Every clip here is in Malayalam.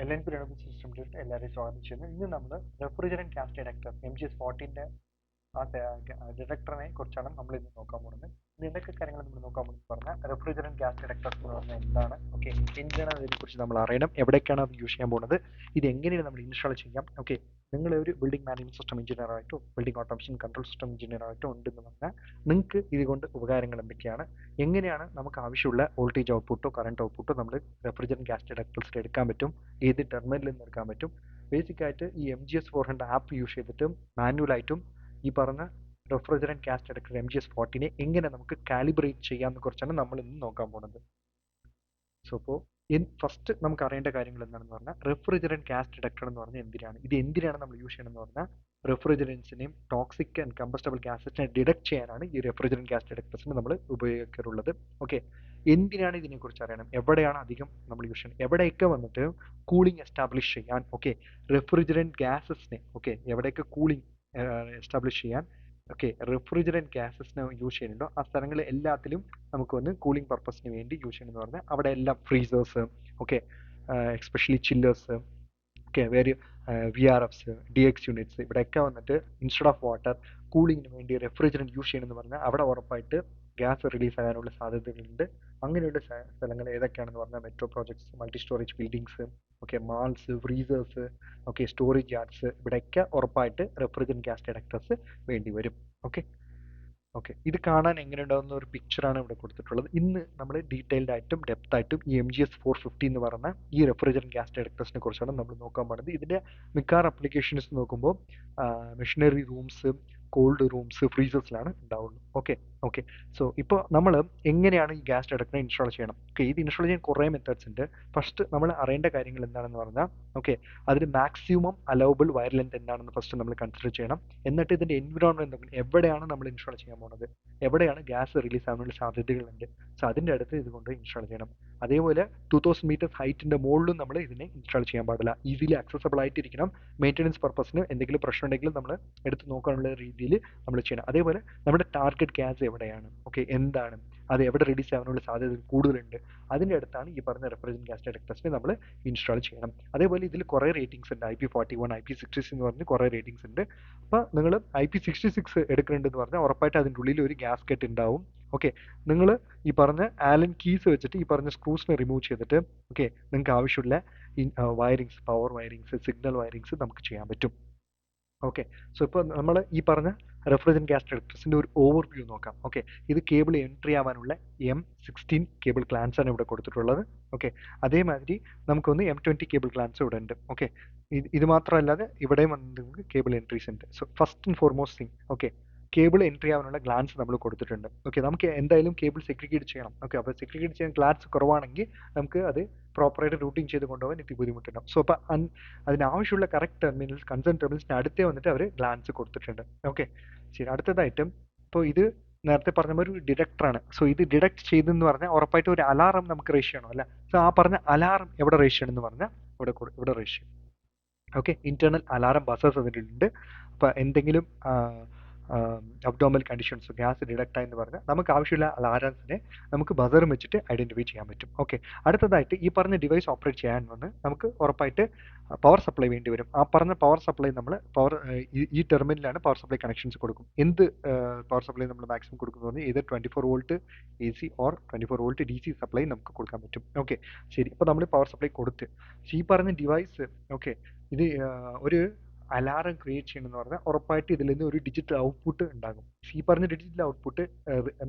എൽ എൻ പി റിനോബിൾ എല്ലാവരെയും സ്വാഗതം ചെയ്യുന്നു. ഇന്ന് നമ്മൾ refrigerant gas detector M G S ഫോർട്ടീന്റെ ആ ഡിറ്റക്ടറിനെ കുറിച്ചാണ് നമ്മൾ ഇന്ന് നോക്കാൻ പോകുന്നത്. ഇന്ന് എന്തൊക്കെ കാര്യങ്ങൾ നമ്മൾ നോക്കാൻ പോകുന്നത് പറഞ്ഞാൽ റെഫ്രിജറന്റ് ഗ്യാസ് ഡിറ്റക്ടർ എന്ന് പറഞ്ഞാൽ എന്താണ്? ഓക്കെ എന്തിനാണ് ഇതിനെക്കുറിച്ച് നമ്മൾ അറിയണം. എവിടേക്കാണ് അത് യൂസ് ചെയ്യാൻ പോകുന്നത്? ഇത് എങ്ങനെയാണ് നമ്മൾ ഇൻസ്റ്റാൾ ചെയ്യാം? ഓക്കെ നിങ്ങൾ ഒരു ബിൽഡിംഗ് മാനേജ്മെന്റ് സിസ്റ്റം എഞ്ചിനീയർ ആയിട്ടോ building automation control system engineer ആയിട്ടോ ഉണ്ടെന്ന് പറഞ്ഞാൽ നിങ്ങൾക്ക് ഇതുകൊണ്ട് ഉപകാരങ്ങൾ എന്തൊക്കെയാണ്? എങ്ങനെയാണ് നമുക്ക് ആവശ്യമുള്ള വോൾട്ടേജ് ഔട്ട്പുട്ടോ കറണ്ട് ഔട്ട്പുട്ടോ നമ്മൾ റെഫ്രിജറന്റ് ഗ്യാസ് ഡയറക്ടർസിൽ എടുക്കാൻ പറ്റും? ഏത് ടെർമിനലിൽ നിന്ന് എടുക്കാൻ പറ്റും? ബേസിക് ആയിട്ട് ഈ M G S four hundred app use ചെയ്തിട്ടും മാനുവലായിട്ടും ഈ പറഞ്ഞ refrigerant gas director M G S ഫോർട്ടിനെ എങ്ങനെ നമുക്ക് കാലിബ്രേറ്റ് ചെയ്യാമെന്ന് കുറിച്ചാണ് നമ്മൾ ഇന്ന് നോക്കാൻ പോകുന്നത് സോ അപ്പോൾ ഫസ്റ്റ് നമുക്ക് അറിയേണ്ട കാര്യങ്ങൾ എന്താണെന്ന് പറഞ്ഞാൽ റെഫ്രിജറന്റ് ഗ്യാസ് ഡിറ്റക്ടർ എന്ന് പറഞ്ഞാൽ എന്തിനാണ്? ഇത് എന്തിനാണ് നമ്മൾ യൂസ് ചെയ്യണമെന്ന് പറഞ്ഞാൽ റെഫ്രിജറൻസിനെയും ടോക്സിക് ആൻഡ് കമ്പസ്റ്റബിൾ ഗ്യാസസിനെ ഡിറ്റക്ട് ചെയ്യാനാണ് ഈ റെഫ്രിജറന്റ് ഗ്യാസ് ഡിറ്റക്ടേഴ്സിന് നമ്മൾ ഉപയോഗിക്കാറുള്ളത്. ഓക്കെ എന്തിനാണ് ഇതിനെക്കുറിച്ച് അറിയണം? എവിടെയാണ് അധികം നമ്മൾ യൂസ് ചെയ്യണം എവിടെയൊക്കെ വന്നിട്ട് കൂളിംഗ് എസ്റ്റാബ്ലിഷ് ചെയ്യാൻ ഓക്കെ റെഫ്രിജറന്റ് ഗ്യാസസിനെ ഓക്കെ എവിടെയൊക്കെ കൂളിംഗ് എസ്റ്റാബ്ലിഷ് ചെയ്യാൻ ഓക്കെ റെഫ്രിജറന്റ് ഗ്യാസസിന് യൂസ് ചെയ്യുന്നുണ്ടോ? ആ സ്ഥലങ്ങൾ എല്ലാത്തിലും നമുക്ക് വന്ന് കൂളിംഗ് പർപ്പസിന് വേണ്ടി യൂസ് ചെയ്യണമെന്ന് പറഞ്ഞാൽ അവിടെ എല്ലാം freezers okay especially chillers okay വേറെ V R Fs D X units ഇവിടെയൊക്കെ വന്നിട്ട് ഇൻസ്റ്റഡ് ഓഫ് വാട്ടർ കൂളിങ്ങിന് വേണ്ടി റെഫ്രിജറന്റ് യൂസ് ചെയ്യണമെന്ന് പറഞ്ഞാൽ അവിടെ ഉറപ്പായിട്ട് ഗ്യാസ് റിലീസ് ആകാനുള്ള സാധ്യതകളുണ്ട്. അങ്ങനെയുള്ള സ്ഥലങ്ങൾ ഏതൊക്കെയാണെന്ന് പറഞ്ഞാൽ metro projects multi storage buildings okay malls freezers okay storage yards ഇവിടെയൊക്കെ ഉറപ്പായിട്ട് റെഫ്രിജറൻ ഗ്യാസ് ഡയറക്ടേഴ്സ് വേണ്ടി വരും. ഓക്കെ ഓക്കെ ഇത് കാണാൻ എങ്ങനെ ഉണ്ടാകുന്ന ഒരു പിക്ചറാണ് ഇവിടെ കൊടുത്തിട്ടുള്ളത്. ഇന്ന് നമ്മൾ ഡീറ്റെയിൽഡ് ആയിട്ടും ഡെപ്ത് ആയിട്ടും ഈ M G S four fifty എന്ന് പറയുന്ന ഈ റെഫ്രിജറൻ ഗ്യാസ് ഡയറക്ടേഴ്സിനെ കുറിച്ചാണ് നമ്മൾ നോക്കാൻ പോകുന്നത് ഇതിന്റെ മിക്കാറ് അപ്ലിക്കേഷൻസ് നോക്കുമ്പോൾ മെഷീനറി റൂംസ് കോൾഡ് റൂംസ് ഫ്രീസേഴ്സിലാണ് ഉണ്ടാവുള്ളൂ. ഓക്കെ ഓക്കെ സോ ഇപ്പോൾ നമ്മൾ എങ്ങനെയാണ് ഈ ഗ്യാസ് ഡിറ്റക്ടർ ഇൻസ്റ്റാൾ ചെയ്യണം? ഓക്കെ ഇത് ഇൻസ്റ്റാൾ ചെയ്യാൻ കുറേ മെത്തേഡ്സ് ഉണ്ട്. ഫസ്റ്റ് നമ്മൾ അറിയേണ്ട കാര്യങ്ങൾ എന്താണെന്ന് പറഞ്ഞാൽ ഓക്കെ അതിന് മാക്സിമം അലൗബിൾ വയർ ലെങ്ത് എന്താണെന്ന് ഫസ്റ്റ് നമ്മൾ കൺസിഡർ ചെയ്യണം. എന്നിട്ട് ഇതിന്റെ എൻവിറോൺമെന്റ് എവിടെയാണ് നമ്മൾ ഇൻസ്റ്റാൾ ചെയ്യാൻ പോകുന്നത് എവിടെയാണ് ഗ്യാസ് റിലീസ് ആവാനുള്ള സാധ്യതകളുണ്ട്? സോ അതിന്റെ അടുത്ത് ഇതുകൊണ്ട് ഇൻസ്റ്റാൾ ചെയ്യണം. അതേപോലെ ടു തൗസൻഡ് മീറ്റേഴ്സ് ഹൈറ്റിന്റെ മുകളിലും നമ്മൾ ഇതിനെ ഇൻസ്റ്റാൾ ചെയ്യാൻ പാടില്ല. Easily accessible ആയിട്ടിരിക്കണം. മെയിന്റനൻസ് പർപ്പസിന് എന്തെങ്കിലും പ്രശ്നം ഉണ്ടെങ്കിൽ നമ്മൾ എടുത്ത് നോക്കാനുള്ള രീതിയിൽ നമ്മൾ ചെയ്യണം. അതേപോലെ നമ്മുടെ ടാർഗറ്റ് ഗ്യാസ് എവിടെയാണ്? ഓക്കെ എന്താണ്? അത് എവിടെ റിലീസ് ആവാനുള്ള സാധ്യത കൂടുതലുണ്ട്? അതിന്റെ അടുത്താണ് ഈ പറഞ്ഞ റെപ്രസെന്റ് ഗ്യാസ് ഡിറ്റക്ടേഴ്സിനെ നമ്മൾ ഇൻസ്റ്റാൾ ചെയ്യണം. അതേപോലെ ഇതിൽ കുറേ റേറ്റിംഗ്സ് ഉണ്ട്. I P forty one I P sixty six എന്ന് പറഞ്ഞ് കുറേ റേറ്റിംഗ്സ് ഉണ്ട്. അപ്പോൾ നിങ്ങൾ ഐ പി സിക്സ്റ്റി സിക്സ് എടുക്കുന്നുണ്ടെന്ന് പറഞ്ഞാൽ ഉറപ്പായിട്ട് അതിന്റെ ഉള്ളിൽ ഒരു ഗ്യാസ് ഉണ്ടാവും. ഓക്കെ നിങ്ങൾ ഈ പറഞ്ഞ ആലൻ കീസ് വെച്ചിട്ട് ഈ പറഞ്ഞ സ്ക്രൂസിനെ റിമൂവ് ചെയ്തിട്ട് ഓക്കെ നിങ്ങൾക്ക് ആവശ്യമുള്ള wirings power wirings signal wirings നമുക്ക് ചെയ്യാൻ പറ്റും. ഓക്കെ സോ ഇപ്പോൾ നമ്മൾ ഈ പറഞ്ഞ റെഫ്രിജറൻ ഗ്യാസ് ഡയറക്ടർസിന്റെ ഒരു ഓവർ വ്യൂ നോക്കാം. ഓക്കെ ഇത് കേബിൾ എൻട്രി ആവാനുള്ള എം സിക്സ്റ്റീൻ കേബിൾ ആണ് ഇവിടെ കൊടുത്തിട്ടുള്ളത്. ഓക്കെ അതേമാതിരി നമുക്കൊന്ന് എം ട്വന്റി കേബിൾ ക്ലാൻസ് ഇവിടെ ഉണ്ട്. ഓക്കെ ഇത് മാത്രമല്ലാതെ ഇവിടെയും കേബിൾ എൻട്രീസ് ഉണ്ട്. So first and foremost thing okay cable entry ആവാനുള്ള ഗ്ലാൻസ് നമ്മൾ കൊടുത്തിട്ടുണ്ട്. ഓക്കെ നമുക്ക് എന്തായാലും കേബിൾ സെഗ്രിഗേറ്റ് ചെയ്യണം. ഓക്കെ അപ്പോൾ സെഗ്രിഗേറ്റ് ചെയ്യാൻ ഗ്ലാൻസ് കുറവാണെങ്കിൽ നമുക്ക് അത് പ്രോപ്പറായിട്ട് റൂട്ടിങ് ചെയ്ത് കൊണ്ടുപോകാൻ എനിക്ക് ബുദ്ധിമുട്ടുണ്ടാവും സോ അപ്പോൾ അതിനാവശ്യമുള്ള കറക്റ്റ് ടെർമിനൽസ് കൺസേൺ ടെർമിനൽസിന് അടുത്തേ വന്നിട്ട് അവർ ഗ്ലാൻസ് കൊടുത്തിട്ടുണ്ട്. ഓക്കെ ശരി അടുത്തതായിട്ടും ഇപ്പോൾ ഇത് നേരത്തെ പറഞ്ഞ ഒരു ഡിഡക്ടറാണ് സോ ഇത് ഡിഡക്ട് ചെയ്തെന്ന് പറഞ്ഞാൽ ഉറപ്പായിട്ട് ഒരു അലാറം നമുക്ക് റേഷ്യോ ചെയ്യണം അല്ല? സോ ആ പറഞ്ഞ അലാറം എവിടെ റേഷ്യോ ചെയ്യണമെന്ന് പറഞ്ഞാൽ ഇവിടെ ഇവിടെ ratio okay internal alarm buzzers അതിലുണ്ട് അപ്പോൾ എന്തെങ്കിലും അബ്ഡോമൽ കണ്ടീഷൻസ് ഗ്യാസ് ഡിഡക്റ്റ് എന്ന് പറഞ്ഞാൽ നമുക്ക് ആവശ്യമുള്ള അലാറംസിനെ നമുക്ക് ബസറും വെച്ചിട്ട് ഐഡന്റിഫൈ ചെയ്യാൻ പറ്റും. ഓക്കെ അടുത്തതായിട്ട് ഈ പറഞ്ഞ ഡിവൈസ് ഓപ്പറേറ്റ് ചെയ്യാൻ വന്ന് നമുക്ക് ഉറപ്പായിട്ട് പവർ സപ്ലൈ വേണ്ടി വരും. ആ പറഞ്ഞ പവർ സപ്ലൈ നമ്മൾ പവർ ഈ ടെർമിനലാണ് പവർ സപ്ലൈ കണക്ഷൻസ് കൊടുക്കും. എന്ത് പവർ സപ്ലൈ നമ്മൾ മാക്സിമം കൊടുക്കുന്നത് ഇത് twenty four volt A C or twenty four volt D C supply നമുക്ക് കൊടുക്കാൻ പറ്റും. ഓക്കെ ശരി. അപ്പോൾ നമ്മൾ പവർ സപ്ലൈ കൊടുത്ത്. ഈ പറഞ്ഞ ഡിവൈസ് ഓക്കെ ഇത് ഒരു അലാറം ക്രിയേറ്റ് ചെയ്യണമെന്ന് പറഞ്ഞാൽ ഉറപ്പായിട്ട് ഇതിൽ നിന്ന് ഒരു ഡിജിറ്റൽ ഔട്ട്പുട്ട് ഉണ്ടാകും. ഈ പറഞ്ഞ ഡിജിറ്റൽ ഔട്ട്പുട്ട്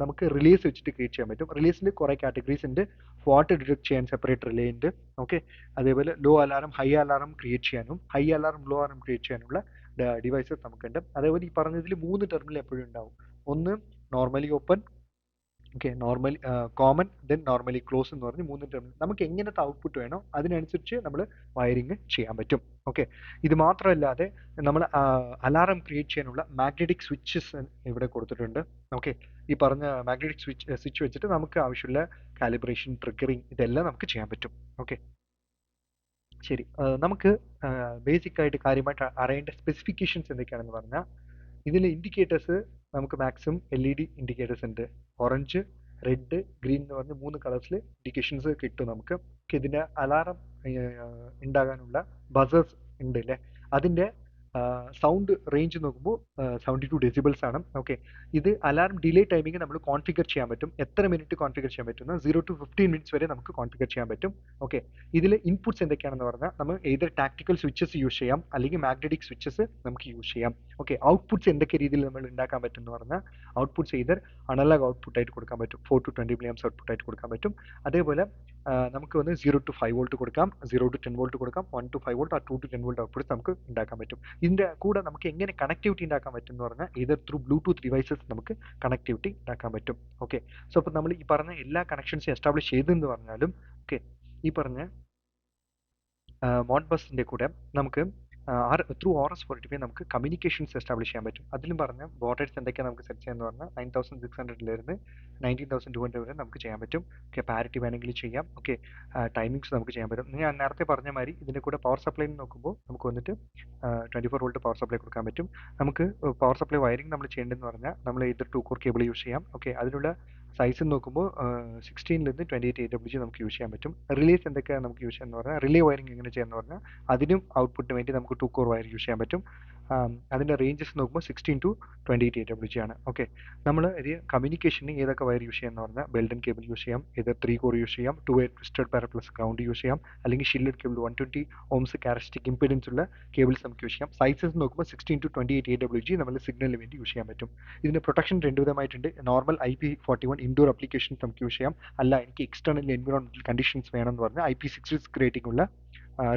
നമുക്ക് റിലീസ് വെച്ചിട്ട് ക്രിയേറ്റ് ചെയ്യാൻ പറ്റും. റിലേസിൽ കുറേ കാറ്റഗറീസ് ഉണ്ട്. ഫോൾട്ട് ഡിറ്റക്ട് ചെയ്യാൻ സെപ്പറേറ്റ് റിലേ ഉണ്ട്. ഓക്കെ? അതേപോലെ low alarm high alarm create ചെയ്യാനും high alarm low alarm create ചെയ്യാനുള്ള ഡിവൈസസ് നമുക്കുണ്ട്. അതേപോലെ ഈ പറഞ്ഞതിൽ മൂന്ന് ടെർമിനൽ എപ്പോഴും ഉണ്ടാവും. ഒന്ന് normally open. Okay normally common then normally close എന്ന് പറഞ്ഞ് മൂന്ന് ടെർമിനൽ നമുക്ക് എങ്ങനത്തെ ഔട്ട്പുട്ട് വേണോ അതിനനുസരിച്ച് നമ്മൾ വയറിങ് ചെയ്യാൻ പറ്റും. ഓക്കെ ഇത് മാത്രമല്ലാതെ നമ്മൾ അലാറം ക്രിയേറ്റ് ചെയ്യാനുള്ള മാഗ്നറ്റിക് സ്വിച്ചസ് ഇവിടെ കൊടുത്തിട്ടുണ്ട്. ഓക്കെ ഈ പറഞ്ഞ മാഗ്നറ്റിക് സ്വിച്ച് സ്വിച്ച് വെച്ചിട്ട് നമുക്ക് ആവശ്യമുള്ള കാലിബ്രേഷൻ ട്രിഗറിങ് ഇതെല്ലാം നമുക്ക് ചെയ്യാൻ പറ്റും. ഓക്കെ ശരി. നമുക്ക് ബേസിക് ആയിട്ട് കാര്യമായിട്ട് അറിയേണ്ട സ്പെസിഫിക്കേഷൻസ് എന്തൊക്കെയാണെന്ന് പറഞ്ഞാൽ ഇതിൽ ഇൻഡിക്കേറ്റേഴ്സ് നമുക്ക് maximum L E D indicators ഉണ്ട്. ഓറഞ്ച് റെഡ് ഗ്രീൻ എന്ന് പറഞ്ഞ് മൂന്ന് കളേഴ്സിൽ ഇൻഡിക്കേഷൻസ് കിട്ടും നമുക്ക്. ഇതിന്റെ അലാറം ഉണ്ടാകാനുള്ള ബസേഴ്സ് ഉണ്ട് അല്ലേ അതിന്റെ സൗണ്ട് റേഞ്ച് നോക്കുമ്പോൾ സെവന്റി ടു ഡെസിബിൾസ് ആണ്. ഓക്കെ ഇത് അലാറം ഡിലേ ടൈമിംഗ് നമ്മൾ കോൺഫിഗർ ചെയ്യാൻ പറ്റും. എത്ര മിനിറ്റ് കോൺഫിഗർ ചെയ്യാൻ പറ്റുന്ന സീറോ ടു ഫിഫ്റ്റീൻ മിനിറ്റ്സ് വരെ നമുക്ക് കോൺഫിഗർ ചെയ്യാൻ പറ്റും. ഓക്കെ ഇതിൽ ഇൻപുട്സ് എന്തൊക്കെയാണെന്ന് പറഞ്ഞാൽ നമ്മൾ ഏത് ടാക്ടിക്കൽ സ്വിച്ചസ് യൂസ് ചെയ്യാം അല്ലെങ്കിൽ മാഗ്നറ്റിക് സ്വിച്ചസ് നമുക്ക് യൂസ് ചെയ്യാം. ഓക്കെ ഔട്ട്പുട്സ് എന്തൊക്കെ രീതിയിൽ നമ്മൾ ഉണ്ടാക്കാൻ പറ്റും എന്ന് പറഞ്ഞാൽ ഔട്ട്പുട്സ് ഇതർ അനലോഗ് ഔട്ട്പുട്ട് ആയിട്ട് കൊടുക്കാൻ പറ്റും four to twenty milliamps output ആയിട്ട് കൊടുക്കാൻ പറ്റും. അതേപോലെ നമുക്ക് വന്ന് സീറോ ടു ഫൈവ് വോൾട്ട് കൊടുക്കാം. സീറോ ടു ടെൻ വോൾട്ട് കൊടുക്കാം. വൺ ടു ഫൈവ് വോൾട്ട് ആ two to ten volt output നമുക്ക് ഉണ്ടാക്കാൻ പറ്റും. ഇതിന്റെ കൂടെ നമുക്ക് എങ്ങനെ കണക്ടിവിറ്റി ഉണ്ടാക്കാൻ പറ്റും എന്ന് പറഞ്ഞാൽ ഇത് ത്രൂ ബ്ലൂടൂത്ത് ഡിവൈസസ് നമുക്ക് കണക്ടിവിറ്റി ഉണ്ടാക്കാൻ പറ്റും. ഓക്കെ സോ അപ്പോൾ നമ്മൾ ഈ പറഞ്ഞ എല്ലാ കണക്ഷൻസും എസ്റ്റാബ്ലിഷ് ചെയ്തെന്ന് പറഞ്ഞാലും ഓക്കെ ഈ പറഞ്ഞ മോഡ് ബസിന്റെ കൂടെ നമുക്ക് ത്രൂ ഓറസ് ഫോർട്ടി നമുക്ക് കമ്മ്യൂണിക്കേഷൻസ് എസ്റ്റാബ്ലിഷ് ചെയ്യാൻ പറ്റും. അതിലും പറഞ്ഞ ബോർഡേഴ്സ് എന്തൊക്കെയാണ് നമുക്ക് സെറ്റ് ചെയ്യാന്ന് പറഞ്ഞാൽ നയൻ തൗസൻഡ് സിക്സ് ഹൺഡ്രഡിലിരുന്ന് നയന്റീൻ തൗസൻഡ് ടു ഹൺഡ്രഡ് വരെ നമുക്ക് ചെയ്യാൻ പറ്റും. ഓക്കെ പാരിറ്റി വേണമെങ്കിൽ ചെയ്യാം. ഓക്കെ ടൈമിങ്സ് നമുക്ക് ചെയ്യാൻ പറ്റും. ഞാൻ നേരത്തെ പറഞ്ഞ മാതിരി ഇതിന്റെ കൂടെ പവർ സപ്ലൈ നോക്കുമ്പോൾ നമുക്ക് വന്നിട്ട് twenty four volt power supply കൊടുക്കാൻ പറ്റും. നമുക്ക് പവർ സപ്ലൈ വയറിംഗ് നമ്മൾ ചെയ്യേണ്ടതെന്ന് പറഞ്ഞാൽ നമ്മൾ ഇത് ടു കോർ കേബിൾ യൂസ് ചെയ്യാം. ഓക്കെ അതിനുള്ള സൈസ് നോക്കുമ്പോൾ സിക്സ്റ്റീനിൽ നിന്ന് ട്വന്റി എയ്റ്റ് എയ്റ്റ് ഡബ്ല്യു നമുക്ക് യൂസ് ചെയ്യാൻ പറ്റും. റിലേസ് എന്തൊക്കെയാണ് നമുക്ക് യൂസ് ചെയ്യാന്ന് പറഞ്ഞാൽ റിലേ വയറിംഗ് എങ്ങനെ ചെയ്യാന്ന് പറഞ്ഞാൽ അതിനും ഔട്ട്പുട്ടിന് വേണ്ടി നമുക്ക് ടു കോർ വയർ യൂസ് ചെയ്യാൻ പറ്റും. അതിന്റെ റേഞ്ചസ് നോക്കുമ്പോൾ sixteen to twenty eight W G ആണ്. ഓക്കെ നമ്മൾ ഇത് കമ്മ്യൂണിക്കേഷന് ഏതൊക്കെ വയർ യൂസ് ചെയ്യാന്ന് പറഞ്ഞാൽ ബെൽഡൻ കേബിൾ യൂസ് ചെയ്യാം ഇത് ത്രീ കോർ യൂസ് ചെയ്യാം two wire twisted pair plus ground use ചെയ്യാം അല്ലെങ്കിൽ shielded cable one twenty ohms characteristic impedance ഉള്ള കേബിൾസ് നമുക്ക് യൂസ് ചെയ്യാം. സൈസസ് നോക്കുമ്പോൾ sixteen to twenty eight W G നമ്മൾ സിഗ്നലിന് വേണ്ടി യൂസ് ചെയ്യാൻ പറ്റും. ഇതിന്റെ പ്രൊട്ടക്ഷൻ രണ്ട് വിധമായിട്ടുണ്ട്. Normal I P forty one indoor applications നമുക്ക് യൂസ് ചെയ്യാം. അല്ല എനിക്ക് എക്സ്റ്റേണൽ എൻവിറോൺമെന്റൽ കണ്ടീഷൻസ് വേണമെന്ന് പറഞ്ഞാൽ ഐ പി സിക്സ് റേറ്റിംഗ് ഉള്ള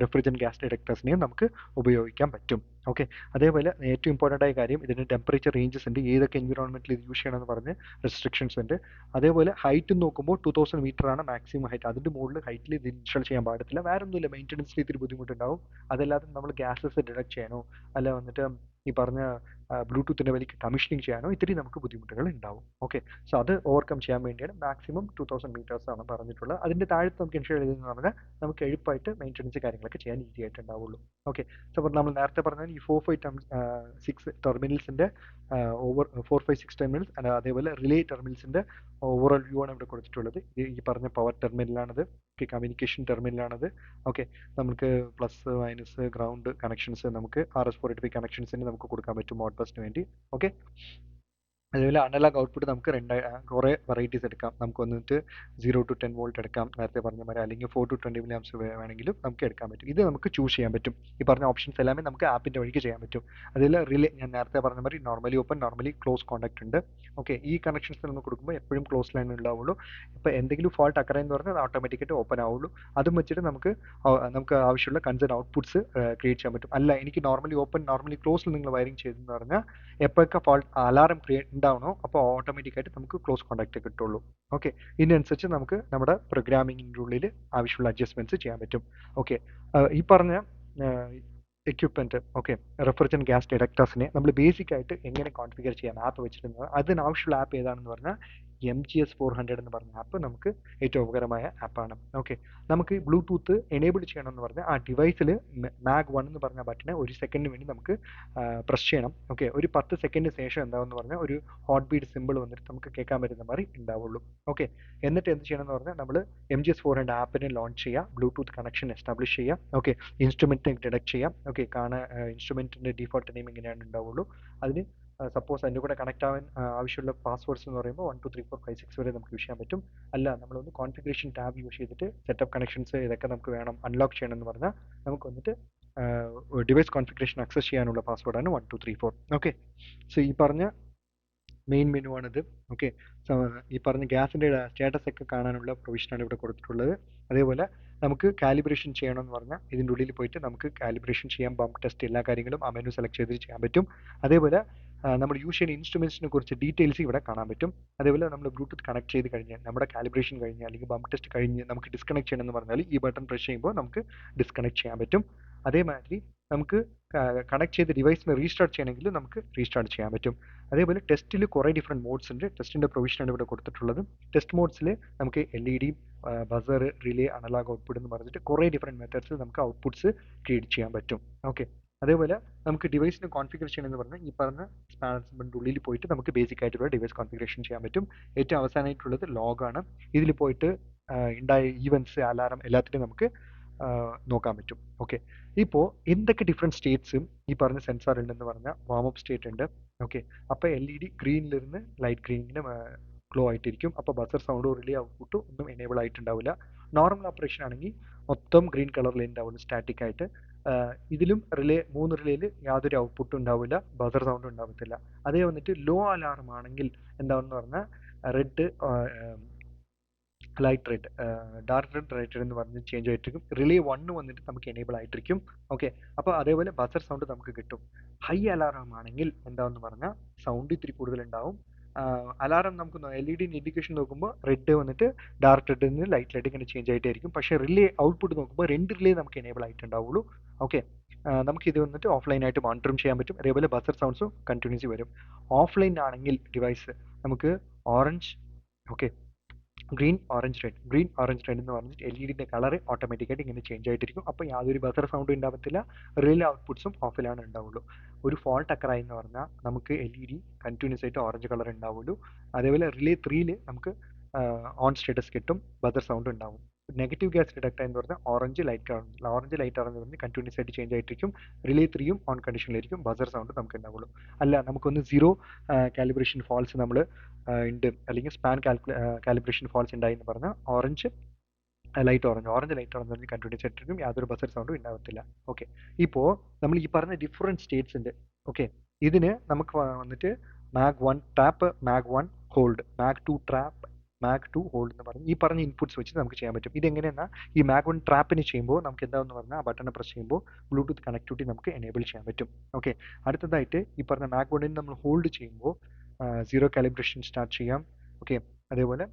റെഫ്രിജൻ ഗ്യാസ് ഡിറ്റക്ടേഴ്സിനെയും നമുക്ക് ഉപയോഗിക്കാൻ പറ്റും. ഓക്കെ. അതേപോലെ ഏറ്റവും ഇമ്പോർട്ടന്റ് ആയ കാര്യം ഇതിന്റെ ടെമ്പറേച്ചർ റേഞ്ചസ് ഉണ്ട്. ഏതൊക്കെ എൻവിറോൺമെന്റിൽ ഇത് യൂസ് ചെയ്യണമെന്ന് പറഞ്ഞ് റെസ്ട്രിക്ഷൻസ് ഉണ്ട്. അതേപോലെ ഹൈറ്റ് നോക്കുമ്പോൾ ടു തൗസൻഡ് മീറ്റർ ആണ് മാക്സിമം ഹൈറ്റ് അതിന്റെ മുകളിൽ ഹൈറ്റിൽ ഇത് ഇൻസ്റ്റാൾ ചെയ്യാൻ പാടത്തില്ല. വേറെ ഒന്നുമില്ല മെയിന്റനൻസിൽ ഇത്തിരി ബുദ്ധിമുട്ടുണ്ടാവും. അതല്ലാതെ നമ്മൾ ഗ്യാസസ് ഡിഡക്ട് ചെയ്യാനോ അല്ല വന്നിട്ട് ഈ പറഞ്ഞ ബ്ലൂടൂത്തിന്റെ വലിക്ക് കമ്മീഷനിങ് ചെയ്യാനോ ഇത്തിരി നമുക്ക് ബുദ്ധിമുട്ടുകൾ ഉണ്ടാവും ഓക്കെ സോ അത് ഓവർകം ചെയ്യാൻ വേണ്ടിയാണ് മാക്സിമം ടു തൗസൻഡ് മീറ്റേഴ്സ് ആണ് പറഞ്ഞിട്ടുള്ളത്. അതിന്റെ താഴത്ത് നമുക്ക് ഇൻഷുർ ചെയ്തെന്ന് പറഞ്ഞാൽ നമുക്ക് എളുപ്പമായിട്ട് മെയിന്റനൻസ് കാര്യങ്ങളൊക്കെ ചെയ്യാൻ ഈസി ആയിട്ട് ഉണ്ടാവുള്ളൂ ഓക്കെ സോ അപ്പോൾ നമ്മൾ നേരത്തെ പറഞ്ഞാൽ ഈ four five six ടെർമിനൽസിന്റെ over four five six terminals അതേപോലെ റിലേ ടെർമിനൽസിന്റെ ഓവറോൾ വ്യൂ ആണ് ഇവിടെ കൊടുത്തിട്ടുള്ളത്. ഈ പറഞ്ഞ പവർ ടെർമിനലാണത് കമ്മ്യൂണിക്കേഷൻ ടെർമിനലാണത് ഓക്കെ നമുക്ക് പ്ലസ് മൈനസ് ഗ്രൗണ്ട് കണക്ഷൻസ് നമുക്ക് R S four eight five കണക്ഷൻസിന് നമുക്ക് കൊടുക്കാൻ പറ്റും മോഡ് ബസിന് വേണ്ടി. ഓക്കെ അതേപോലെ അനലോഗ് ഔട്ട്പുട്ട് നമുക്ക് രണ്ട് കുറേ വെറൈറ്റീസ് എടുക്കാം. നമുക്ക് വന്നിട്ട് സീറോ ടു ടെൻ വോൾട്ട് എടുക്കാം നേരത്തെ പറഞ്ഞ മാതിരി അല്ലെങ്കിൽ ഫോർ ടു ട്വന്റി മില്ലിയാംസ് വേണമെങ്കിലും നമുക്ക് എടുക്കാൻ പറ്റും. ഇത് നമുക്ക് ചൂസ് ചെയ്യാൻ പറ്റും. ഈ പറഞ്ഞ ഓപ്ഷൻസ് എല്ലാമേ നമുക്ക് ആപ്പിന്റെ വഴിക്ക് ചെയ്യാൻ പറ്റും. അതിൽ റിലേ ഞാൻ നേരത്തെ പറഞ്ഞ മാതിരി normally open normally close contact ഉണ്ട്. ഓക്കെ ഈ കണക്ഷൻസ് നമ്മൾ കൊടുക്കുമ്പോൾ എപ്പോഴും ക്ലോസ് ലൈൻ ഉണ്ടാവുള്ളൂ. ഇപ്പോൾ എന്തെങ്കിലും ഫോൾട്ട് അക്കറ എന്ന് പറഞ്ഞാൽ ഓട്ടോമാറ്റിക്കായിട്ട് ഓപ്പൺ ആവുള്ളൂ. അതും വെച്ചിട്ട് നമുക്ക് നമുക്ക് ആവശ്യമുള്ള കൺസേൺ ഔട്ട്പുട്ട്സ് ക്രിയേറ്റ് ചെയ്യാൻ പറ്റും. അല്ല എനിക്ക് നോർമലി ഓപ്പൺ നോർമലി ക്ലോസിൽ നിങ്ങൾ വയറിംഗ് ചെയ്തെന്ന് പറഞ്ഞാൽ എപ്പോഴൊക്കെ ഫോൾട്ട് അലാറം ക്രിയേറ്റ് ഉണ്ടാവണോ? അപ്പോൾ ഓട്ടോമാറ്റിക്കായിട്ട് നമുക്ക് ക്ലോസ് കോൺടാക്റ്റ് കിട്ടുള്ളൂ. ഓക്കെ ഇതിനനുസരിച്ച് നമുക്ക് നമ്മുടെ പ്രോഗ്രാമിങ്ങിന്റെ ഉള്ളിൽ ആവശ്യമുള്ള അഡ്ജസ്റ്റ്മെന്റ്സ് ചെയ്യാൻ പറ്റും. ഓക്കെ ഈ പറഞ്ഞ എക്യുപ്മെന്റ് ഓക്കെ റെഫ്രിജറൻ ഗ്യാസ് ഡിഡക്ടേഴ്സിനെ നമ്മൾ ബേസിക് ആയിട്ട് എങ്ങനെ കോൺഫിഗർ ചെയ്യാൻ ആപ്പ് വെച്ചിരുന്നത്? അതിനാവശ്യമുള്ള ആപ്പ് ഏതാണെന്ന് പറഞ്ഞാൽ M G S four hundred എന്ന് പറഞ്ഞ ആപ്പ് നമുക്ക് ഏറ്റവും ഉപകരമായ ആപ്പാണ് ഓക്കെ നമുക്ക് ബ്ലൂടൂത്ത് എനേബിൾ ചെയ്യണമെന്ന് പറഞ്ഞാൽ ആ ഡിവൈസിൽ മാഗ് വൺ എന്ന് പറഞ്ഞ ബട്ടനെ ഒരു സെക്കൻഡിന് വേണ്ടി നമുക്ക് പ്രസ് ചെയ്യണം. ഓക്കെ ഒരു പത്ത് സെക്കൻഡിന് ശേഷം എന്താവെന്ന് പറഞ്ഞാൽ ഒരു ഹോട്ട് ബീഡ് സിമ്പിൾ വന്നിട്ട് നമുക്ക് കേൾക്കാൻ പറ്റുന്ന മാതിരി ഉണ്ടാവുള്ളൂ. ഓക്കെ എന്നിട്ട് എന്ത് ചെയ്യണമെന്ന് പറഞ്ഞാൽ നമ്മൾ M G S four hundred ആപ്പിനെ launch ചെയ്യുക ബ്ലൂടൂത്ത് കണക്ഷൻ എസ്റ്റാബ്ലിഷ് ചെയ്യുക ഓക്കെ ഇൻസ്ട്രുമെന്റിനെ ഡിഡക്ട് ചെയ്യാം. ഓക്കെ കാണാൻ ഇൻസ്ട്രുമെന്റിന്റെ ഡിഫോൾട്ട് നെയിം ഇങ്ങനെയാണ് ഉണ്ടാവുള്ളൂ. അതിന് സപ്പോസ് അതിന്റെ കൂടെ കണക്ട് ആവാൻ ആവശ്യമുള്ള പാസ്വേഡ്സ് എന്ന് പറയുമ്പോൾ one two three four five six വരെ നമുക്ക് യൂസ് ചെയ്യാൻ പറ്റും. അല്ല നമ്മളൊന്ന് കോൺഫിഗറേഷൻ ടാബ് യൂസ് ചെയ്തിട്ട് സെറ്റപ്പ് കണക്ഷൻസ് ഇതൊക്കെ നമുക്ക് വേണം അൺലോക്ക് ചെയ്യണം എന്ന് പറഞ്ഞാൽ നമുക്ക് വന്നിട്ട് ഡിവൈസ് കോൺഫിഗറേഷൻ ആക്സസ് ചെയ്യാനുള്ള പാസ്വേഡാണ് one two three four okay so ഈ പറഞ്ഞ മെയിൻ മെനു ആണിത്. ഓക്കെ ഈ പറഞ്ഞ ഗ്യാസിന്റെ സ്റ്റാറ്റസ് ഒക്കെ കാണാനുള്ള പ്രൊവിഷനാണ് ഇവിടെ കൊടുത്തിട്ടുള്ളത്. അതേപോലെ നമുക്ക് കാലിബ്രേഷൻ ചെയ്യണമെന്ന് പറഞ്ഞാൽ ഇതിന്റെ ഉള്ളിൽ പോയിട്ട് നമുക്ക് കാലിബ്രേഷൻ ചെയ്യാം ബംപ് ടെസ്റ്റ് എല്ലാ കാര്യങ്ങളും ആ മെനു സെലക്ട് ചെയ്തിട്ട് ചെയ്യാൻ പറ്റും. അതേപോലെ നമ്മൾ യൂസ് ചെയ്യുന്ന ഇൻസ്ട്രുമെൻസിനെ കുറിച്ച് ഡീറ്റെയിൽസ് ഇവിടെ കാണാൻ പറ്റും. അതേപോലെ നമ്മൾ ബ്ലൂടൂത്ത് കണക്ട് ചെയ്ത് കഴിഞ്ഞാൽ നമ്മുടെ കാലിബ്രേഷൻ കഴിഞ്ഞ് അല്ലെങ്കിൽ ബം ടെസ്റ്റ് കഴിഞ്ഞ് നമുക്ക് ഡിസ്കണക്ട് ചെയ്യണമെന്ന് പറഞ്ഞാൽ ഈ ബട്ടൺ പ്രസ് ചെയ്യുമ്പോൾ നമുക്ക് ഡിസ്കണക്ട് ചെയ്യാൻ പറ്റും. അതേമാതിരി നമുക്ക് കണക്ട് ചെയ്ത ഡിവൈസിനെ റീസ്റ്റാർട്ട് ചെയ്യണമെങ്കിൽ നമുക്ക് റീസ്റ്റാർട്ട് ചെയ്യാൻ പറ്റും. അതേപോലെ ടെസ്റ്റിൽ കുറേ ഡിഫറെന്റ് മോഡ്സ് ഉണ്ട്. ടെസ്റ്റിന്റെ പ്രൊവിഷനാണ് ഇവിടെ കൊടുത്തിട്ടുള്ളത്. ടെസ്റ്റ് മോഡ്സിൽ നമുക്ക് L E D buzzer relay analog output എന്ന് പറഞ്ഞിട്ട് കുറേ ഡിഫറെന്റ് മെത്തേഡ്സിൽ നമുക്ക് ഔട്ട്പുട്ട്സ് ക്രിയേറ്റ് ചെയ്യാൻ പറ്റും. ഓക്കെ. അതേപോലെ നമുക്ക് ഡിവൈസിന് കോൺഫിഗർ ചെയ്യണമെന്ന് പറഞ്ഞാൽ ഈ പറഞ്ഞ സ്പാൻസിന്റെ ഉള്ളിൽ പോയിട്ട് നമുക്ക് ബേസിക് ആയിട്ടുള്ള ഡിവൈസ് കോൺഫിഗറേഷൻ ചെയ്യാൻ പറ്റും. ഏറ്റവും അവസാനമായിട്ടുള്ളത് ലോഗാണ് ഇതിൽ പോയിട്ട് ഉണ്ടായ ഈവൻസ് അലാറം എല്ലാത്തിനും നമുക്ക് നോക്കാൻ പറ്റും. ഓക്കെ ഇപ്പോൾ എന്തൊക്കെ ഡിഫറെന്റ് സ്റ്റേറ്റ്സും ഈ പറഞ്ഞ സെൻസർ ഉണ്ടെന്ന് പറഞ്ഞാൽ വാം അപ്പ് സ്റ്റേറ്റ് ഉണ്ട് ഓക്കെ അപ്പോൾ എൽ ഇ ഡി ഗ്രീനിലിരുന്ന് ലൈറ്റ് ഗ്രീനിന് ഗ്ലോ ആയിട്ടിരിക്കും. അപ്പോൾ ബസർ സൗണ്ടോ റിലേ ഔട്ട്പുട്ടോ ഒന്നും എനേബിൾ ആയിട്ടുണ്ടാവില്ല. നോർമൽ ഓപ്പറേഷൻ ആണെങ്കിൽ മൊത്തം ഗ്രീൻ കളറിൽ ഉണ്ടാവുള്ളൂ സ്റ്റാറ്റിക് ആയിട്ട് ഇതിലും റിലേ മൂന്ന് റിലേയിൽ യാതൊരു ഔട്ട്പുട്ടും ഉണ്ടാവില്ല ബസർ സൗണ്ട് ഉണ്ടാവത്തില്ല. അതേ വന്നിട്ട് ലോ അലാറം ആണെങ്കിൽ എന്താണെന്ന് പറഞ്ഞാൽ red light red dark red right എന്ന് പറഞ്ഞ് ചേഞ്ച് ആയിട്ടിരിക്കും. റിലേ വണ്ണ് വന്നിട്ട് നമുക്ക് എനേബിൾ ആയിട്ടിരിക്കും. ഓക്കെ അപ്പോൾ അതേപോലെ ബസർ സൗണ്ട് നമുക്ക് കിട്ടും. ഹൈ അലാറം ആണെങ്കിൽ എന്താണെന്ന് പറഞ്ഞാൽ സൗണ്ട് ഇത്തിരി കൂടുതൽ ഉണ്ടാവും. അലാറം നമുക്ക് എൽ ഇ ഡി ഇൻഡിക്കേഷൻ നോക്കുമ്പോൾ റെഡ് വന്നിട്ട് ഡാർക്ക് റെഡ് നിന്ന് ലൈറ്റ് റെഡ് ഇങ്ങനെ ചേഞ്ച് ആയിട്ടായിരിക്കും. പക്ഷേ റിലേ ഔട്ട്പുട്ട് നോക്കുമ്പോൾ രണ്ട് റിലേ നമുക്ക് എനേബിൾ ആയിട്ടുണ്ടാവുള്ളൂ. ഓക്കെ നമുക്ക് ഇത് വന്നിട്ട് ഓഫ്ലൈൻ ആയിട്ട് മോണിറ്ററും ചെയ്യാൻ പറ്റും. അതേപോലെ ബസർ സൗണ്ട്സും കണ്ടിന്യൂസ് വരും. ഓഫ്ലൈൻ ആണെങ്കിൽ ഡിവൈസ് നമുക്ക് orange okay green orange red green orange red എന്ന് പറഞ്ഞിട്ട് എൽ ഇ ഡിന്റെ കളർ ഓട്ടോമാറ്റിക്കായിട്ട് ഇങ്ങനെ ചേഞ്ച് ആയിട്ടിരിക്കും. അപ്പോൾ യാതൊരു ബസർ സൗണ്ടും ഉണ്ടാവത്തില്ല റിയൽ ഔട്ട്പുട്ട്സും ഓഫിലാണ് ഉണ്ടാവുള്ളൂ ഒരു ഫോൾട്ട് അക്കറായി എന്ന് പറഞ്ഞാൽ നമുക്ക് എൽ ഇ ഡി കണ്ടിന്യൂസ് ആയിട്ട് ഓറഞ്ച് കളർ ഉണ്ടാവുള്ളൂ അതേപോലെ റിലേ ത്രീയിൽ നമുക്ക് ഓൺ സ്റ്റേറ്റസ് കിട്ടും. ബസർ സൗണ്ട് ഉണ്ടാവും നെഗറ്റീവ് ഗ്യാസ് ഡിറ്റക്ടർ എന്ന് പറഞ്ഞാൽ ഓറഞ്ച് ലൈറ്റ് ആണ്. ഓറഞ്ച് ലൈറ്റ് ആണെന്ന് പറഞ്ഞ് കണ്ടിന്യൂസ് ആയിട്ട് ചേഞ്ച് ആയിട്ടിരിക്കും. റിലേ ത്രീയും ഓൺ കണ്ടീഷനിലായിരിക്കും ബസർ സൗണ്ട് നമുക്ക് ഉണ്ടാവുള്ളൂ. അല്ല നമുക്കൊന്ന് സീറോ കാലിബ്രേഷൻ ഫോൾസ് നമ്മൾ ഉണ്ട്. അല്ലെങ്കിൽ സ്പാൻ കാലിബ്രേഷൻ ഫോൾസ് ഉണ്ടായി എന്ന് പറഞ്ഞാൽ orange light orange orange light orange പറഞ്ഞ് കണ്ടിന്യൂസ് ആയിട്ടിരിക്കും. യാതൊരു ബസർ സൗണ്ടും ഉണ്ടാവത്തില്ല. ഓക്കെ ഇപ്പോൾ നമ്മൾ ഈ പറഞ്ഞ ഡിഫറെന്റ് സ്റ്റേറ്റ്സ് ഉണ്ട്. ഓക്കെ ഇതിന് നമുക്ക് വന്നിട്ട് mag one trap mag one hold mag two trap mag two hold എന്ന് പറഞ്ഞ്. ഈ പറഞ്ഞ ഇൻപുട്സ് വെച്ച് നമുക്ക് ചെയ്യാൻ പറ്റും. ഇതെങ്ങനെയെന്നാൽ ഈ മാക് വൺ ട്രാപ്പിന് ചെയ്യുമ്പോൾ നമുക്ക് എന്താണെന്ന് പറഞ്ഞാൽ ആ ബട്ടൺ പ്രസ് ചെയ്യുമ്പോൾ ബ്ലൂടൂത്ത് കണക്ടിവിറ്റി നമുക്ക് എനേബിൾ ചെയ്യാൻ പറ്റും. ഓക്കെ അടുത്തതായിട്ട് ഈ പറഞ്ഞ മാക് വണ്ണിന് നമ്മൾ ഹോൾഡ് ചെയ്യുമ്പോൾ സീറോ കാലിബ്രേഷൻ സ്റ്റാർട്ട് ചെയ്യാം. ഓക്കെ അതേപോലെ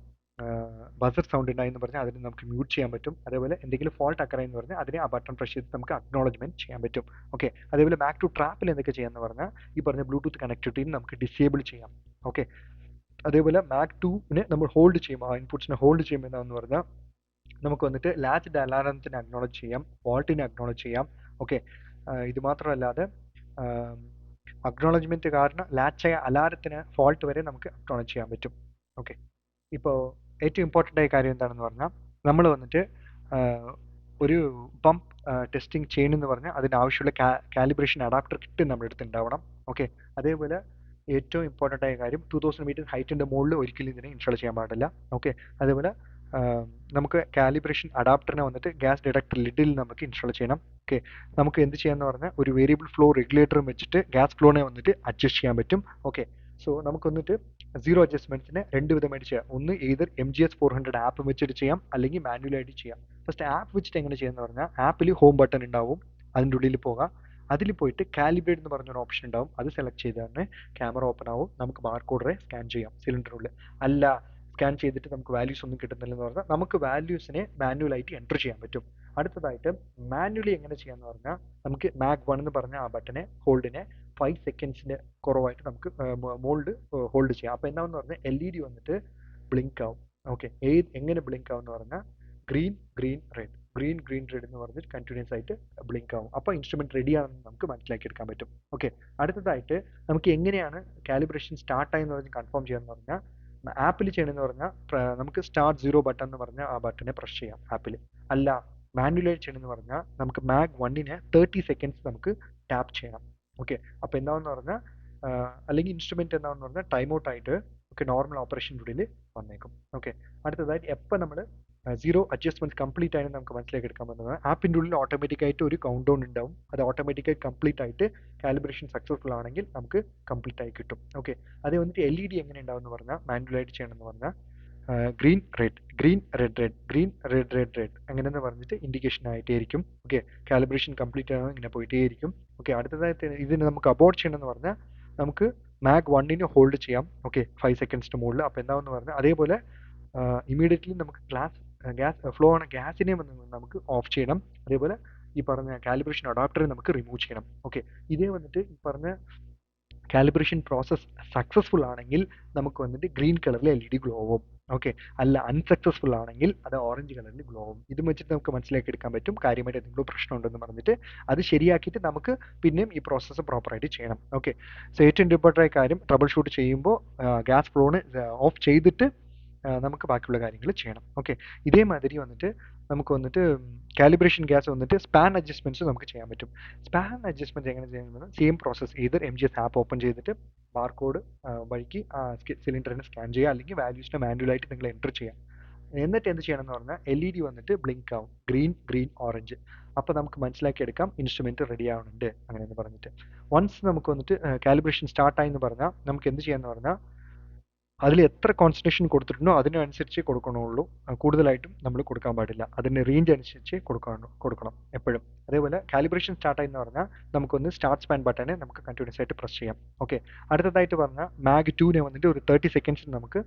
ബസർ സൗണ്ട് ഉണ്ടായി എന്ന് പറഞ്ഞാൽ അതിനെ നമുക്ക് മ്യൂട്ട് ചെയ്യാൻ പറ്റും. അതേപോലെ എന്തെങ്കിലും ഫോൾട്ട് അക്കറായി എന്ന് പറഞ്ഞാൽ അതിനെ ആ ബട്ടൺ പ്രസ് ചെയ്ത് നമുക്ക് അക്നോളജ്മെന്റ് ചെയ്യാൻ പറ്റും. ഓക്കെ അതേപോലെ മാക് ടു ട്രാപ്പിൽ എന്തൊക്കെ ചെയ്യാന്ന് പറഞ്ഞാൽ ഈ പറഞ്ഞ ബ്ലൂടൂത്ത് കണക്ടിവിറ്റിയും നമുക്ക് ഡിസേബിൾ ചെയ്യാം. ഓക്കെ അതേപോലെ മാക് ടുവിനെ നമ്മൾ ഹോൾഡ് ചെയ്യും. ആ ഇൻപുട്സിനെ ഹോൾഡ് ചെയ്യുമ്പോൾ എന്താണെന്ന് പറഞ്ഞാൽ നമുക്ക് വന്നിട്ട് ലാച്ച് അലാറത്തിന് അക്നോളജ് ചെയ്യാം. ഫോൾട്ടിനെ അക്നോളജ് ചെയ്യാം. ഓക്കെ ഇത് മാത്രമല്ലാതെ അക്നോളജ്മെന്റ് കാരണം ലാച്ചായ അലാറത്തിന് ഫോൾട്ട് വരെ നമുക്ക് അക്നോളജ് ചെയ്യാൻ പറ്റും. ഓക്കെ ഇപ്പോൾ ഏറ്റവും ഇമ്പോർട്ടന്റ് ആയ കാര്യം എന്താണെന്ന് പറഞ്ഞാൽ നമ്മൾ വന്നിട്ട് ഒരു പമ്പ് ടെസ്റ്റിംഗ് ചെയ്യണമെന്ന് പറഞ്ഞാൽ അതിന് ആവശ്യമുള്ള കാലിബ്രേഷൻ അഡാപ്റ്റർ കിറ്റ് നമ്മുടെ അടുത്ത് ഉണ്ടാവണം. ഓക്കെ അതേപോലെ ഏറ്റവും ഇമ്പോർട്ടന്റ് ആയ കാര്യം ടു തൗസൻഡ് മീറ്റർ ഹൈറ്റിന്റെ മുകളിൽ ഒരിക്കലും ഇതിനെ ഇൻസ്റ്റാൾ ചെയ്യാൻ പാടില്ല. ഓക്കെ അതേപോലെ നമുക്ക് കാലിബ്രേഷൻ അഡാപ്റ്ററിനെ വന്നിട്ട് ഗ്യാസ് ഡിഡക്ടർ ലിഡിൽ നമുക്ക് ഇൻസ്റ്റാൾ ചെയ്യണം. ഓക്കെ നമുക്ക് എന്ത് ചെയ്യാമെന്ന് പറഞ്ഞാൽ ഒരു വേരിയബിൾ ഫ്ലോ റെഗുലേറ്ററും വെച്ചിട്ട് ഗ്യാസ് ഫ്ലോനെ വന്നിട്ട് അഡ്ജസ്റ്റ് ചെയ്യാൻ പറ്റും. ഓക്കെ സോ നമുക്ക് വന്നിട്ട് സീറോ അഡ്ജസ്റ്റ്മെന്റ്സിനെ രണ്ട് വിധമായിട്ട് ചെയ്യാം. ഒന്ന് either M G S four hundred app വെച്ചിട്ട് ചെയ്യാം അല്ലെങ്കിൽ മാനുവലായിട്ട് ചെയ്യാം. ഫസ്റ്റ് ആപ്പ് വെച്ചിട്ട് എങ്ങനെ ചെയ്യാമെന്ന് പറഞ്ഞാൽ ആപ്പിൽ ഹോം ബട്ടൺ ഉണ്ടാവും. അതിന്റെ ഉള്ളിൽ പോകാം. അതിൽ പോയിട്ട് കാലിബ്രേറ്റ് എന്ന് പറഞ്ഞൊരു ഓപ്ഷൻ ഉണ്ടാവും. അത് സെലക്ട് ചെയ്ത് തന്നെ ക്യാമറ ഓപ്പൺ ആവും. നമുക്ക് ബാർകോഡറെ സ്കാൻ ചെയ്യാം സിലിണ്ടറിനുള്ളിൽ അല്ല സ്കാൻ ചെയ്തിട്ട് നമുക്ക് വാല്യൂസ് ഒന്നും കിട്ടുന്നില്ലെന്ന് പറഞ്ഞാൽ നമുക്ക് വാല്യൂസിനെ മാനുവലായിട്ട് എന്റർ ചെയ്യാൻ പറ്റും. അടുത്തതായിട്ട് മാനുവലി എങ്ങനെ ചെയ്യാന്ന് പറഞ്ഞാൽ നമുക്ക് മാഗ് വൺ എന്ന് പറഞ്ഞ ആ ബട്ടനെ ഹോൾഡിനെ ഫൈവ് സെക്കൻഡ്സിന്റെ കുറവായിട്ട് നമുക്ക് മോൾഡ് ഹോൾഡ് ചെയ്യാം. അപ്പോൾ എന്താണെന്ന് പറഞ്ഞാൽ എൽ ഇ ഡി വന്നിട്ട് ബ്ലിങ്ക് ആവും. ഓക്കെ ഏത് എങ്ങനെ ബ്ലിങ്ക് ആവും എന്ന് പറഞ്ഞാൽ green green red green green red എന്ന് പറഞ്ഞിട്ട് കണ്ടിന്യൂസ് ആയിട്ട് ബ്ലിങ്ക് ആവും. അപ്പോൾ ഇൻസ്ട്രുമെന്റ് റെഡി ആണെന്ന് നമുക്ക് മനസ്സിലാക്കി എടുക്കാൻ പറ്റും. ഓക്കെ അടുത്തതായിട്ട് നമുക്ക് എങ്ങനെയാണ് കാലിബ്രേഷൻ സ്റ്റാർട്ട് എന്ന് പറഞ്ഞ് കൺഫേം ചെയ്യാന്ന് പറഞ്ഞാൽ ആപ്പിൽ ചെയ്യണമെന്ന് പറഞ്ഞാൽ നമുക്ക് സ്റ്റാർട്ട് സീറോ ബട്ടൺ എന്ന് പറഞ്ഞാൽ ആ ബട്ടണെ പ്രസ് ചെയ്യാം ആപ്പിൽ അല്ല മാനുവലായിട്ട് ചെയ്യണമെന്ന് പറഞ്ഞാൽ നമുക്ക് മാഗ് വണ്ണിനെ തേർട്ടി സെക്കൻഡ്സ് നമുക്ക് ടാപ്പ് ചെയ്യണം ഓക്കെ അപ്പോൾ എന്താണെന്ന് പറഞ്ഞാൽ അല്ലെങ്കിൽ ഇൻസ്ട്രുമെന്റ് എന്താണെന്ന് പറഞ്ഞാൽ ടൈം ഔട്ട് ആയിട്ട് ഒക്കെ നോർമൽ ഓപ്പറേഷൻ ഉള്ളിൽ വന്നേക്കും. ഓക്കെ അടുത്തതായിട്ട് എപ്പോൾ നമ്മൾ സീറോ അഡ്ജസ്റ്റ്മെന്റ് കംപ്ലീറ്റ് ആയിട്ട് നമുക്ക് മനസ്സിലാക്കി എടുക്കാൻ പറ്റുന്നത്. ആപ്പിന്റെ ഉള്ളിൽ ഓട്ടോമാറ്റിക് ആയിട്ട് ഒരു കൗണ്ട് ഡൗൺ ഉണ്ടാവും. അത് ഓട്ടോമാറ്റിക്കായി കംപ്ലീറ്റ് ആയിട്ട് കാലിബ്രേഷൻ സക്സസ്ഫുൾ ആണെങ്കിൽ നമുക്ക് കംപ്ലീറ്റ് ആയി കിട്ടും. ഓക്കെ അതേ വന്നിട്ട് എൽ ഇ ഡി എങ്ങനെ ഉണ്ടാവും എന്ന് പറഞ്ഞാൽ മാനുവലായിട്ട് ചെയ്യണമെന്ന് പറഞ്ഞാൽ green red green red red green red red red അങ്ങനെയെന്ന് പറഞ്ഞിട്ട് ഇൻഡിക്കേഷൻ ആയിട്ടേയിരിക്കും. ഓക്കെ കാലിബ്രേഷൻ കംപ്ലീറ്റ് ആണ് ഇങ്ങനെ പോയിട്ടേയിരിക്കും. ഓക്കെ അടുത്തതായി ഇതിന് നമുക്ക് അബോർഡ് ചെയ്യണമെന്ന് പറഞ്ഞാൽ നമുക്ക് മാഗ് വണ്ണിന് ഹോൾഡ് ചെയ്യാം. ഓക്കെ ഫൈവ് സെക്കൻഡ്സിന് മുകളിൽ. അപ്പോൾ എന്താണെന്ന് പറഞ്ഞാൽ അതേപോലെ ഇമീഡിയറ്റ്ലി നമുക്ക് ഗ്ലാസ് ഗ്യാസ് ഫ്ലോ ആണ് ഗ്യാസിനെയും നമുക്ക് ഓഫ് ചെയ്യണം. അതേപോലെ ഈ പറഞ്ഞ കാലിബ്രേഷൻ അഡാപ്റ്ററെ നമുക്ക് റിമൂവ് ചെയ്യണം. ഓക്കെ ഇതേ വന്നിട്ട് ഈ പറഞ്ഞ കാലിബ്രേഷൻ പ്രോസസ്സ് സക്സസ്ഫുൾ ആണെങ്കിൽ നമുക്ക് വന്നിട്ട് ഗ്രീൻ കളറിൽ എൽ ഇ ഡി ഗ്ലോ ആവും ഓക്കെ അല്ല അൺസക്സസ്ഫുൾ ആണെങ്കിൽ അത് ഓറഞ്ച് കളറിൽ ഗ്ലോ ആവും ഇത് വെച്ചിട്ട് നമുക്ക് മനസ്സിലാക്കി എടുക്കാൻ പറ്റും. കാര്യമായിട്ട് എന്തെങ്കിലും പ്രശ്നം ഉണ്ടെന്ന് പറഞ്ഞിട്ട് അത് ശരിയാക്കിയിട്ട് നമുക്ക് പിന്നെയും ഈ പ്രോസസ്സ് പ്രോപ്പറായിട്ട് ചെയ്യണം. ഓക്കെ സോ ഏറ്റവും ഇമ്പോർട്ടന്റ് ആയ കാര്യം ട്രബിൾ ഷൂട്ട് ചെയ്യുമ്പോൾ ഗ്യാസ് ഫ്ലോണ് ഓഫ് ചെയ്തിട്ട് നമുക്ക് ബാക്കിയുള്ള കാര്യങ്ങൾ ചെയ്യണം. ഓക്കെ ഇതേമാതിരി വന്നിട്ട് നമുക്ക് വന്നിട്ട് കാലിബ്രേഷൻ ഗ്യാസ് വന്നിട്ട് സ്പാൻ അഡ്ജസ്റ്റ്മെന്റ്സ് നമുക്ക് ചെയ്യാൻ പറ്റും. സ്പാൻ അഡ്ജസ്റ്റ്മെന്റ് എങ്ങനെ ചെയ്യുന്നത് same process either M G S app open ചെയ്തിട്ട് ബാർകോഡ് വഴിക്ക് സിലിണ്ടറിനെ സ്കാൻ ചെയ്യുക അല്ലെങ്കിൽ വാല്യൂസിനെ മാനുവലായിട്ട് നിങ്ങൾ എന്റർ ചെയ്യാം എന്നിട്ട് എന്ത് ചെയ്യണം എന്ന് പറഞ്ഞാൽ എൽ ഇ ഡി വന്നിട്ട് ബ്ലിങ്ക് ആവും. ഗ്രീൻ ഗ്രീൻ ഓറഞ്ച് അപ്പോൾ നമുക്ക് മനസ്സിലാക്കിയെടുക്കാം ഇൻസ്ട്രുമെന്റ് റെഡി ആവുന്നുണ്ട് അങ്ങനെ എന്ന് പറഞ്ഞിട്ട്. വൺസ് നമുക്ക് വന്നിട്ട് കാലിബ്രേഷൻ സ്റ്റാർട്ടായി എന്ന് പറഞ്ഞാൽ നമുക്ക് എന്ത് ചെയ്യാമെന്ന് പറഞ്ഞാൽ അതിൽ എത്ര കോൺസെൻട്രേഷൻ കൊടുത്തിട്ടുണ്ടോ അതിനനുസരിച്ച് കൊടുക്കണുള്ളൂ. കൂടുതലായിട്ടും നമ്മൾ കൊടുക്കാൻ പാടില്ല. അതിന്റെ റേഞ്ച് അനുസരിച്ച് കൊടുക്കണം കൊടുക്കണം എപ്പോഴും. അതേപോലെ കാലിബ്രേഷൻ സ്റ്റാർട്ടായി എന്ന് പറഞ്ഞാൽ നമുക്കൊന്ന് സ്റ്റാർട്ട് സ്പാൻ ബട്ടനെ നമുക്ക് കണ്ടിന്യൂസ് ആയിട്ട് പ്രസ് ചെയ്യാം. ഓക്കെ അടുത്തതായിട്ട് പറഞ്ഞാൽ മാഗ് ടൂനെ വന്നിട്ട് ഒരു തേർട്ടി സെക്കൻഡ്സിന് നമുക്ക്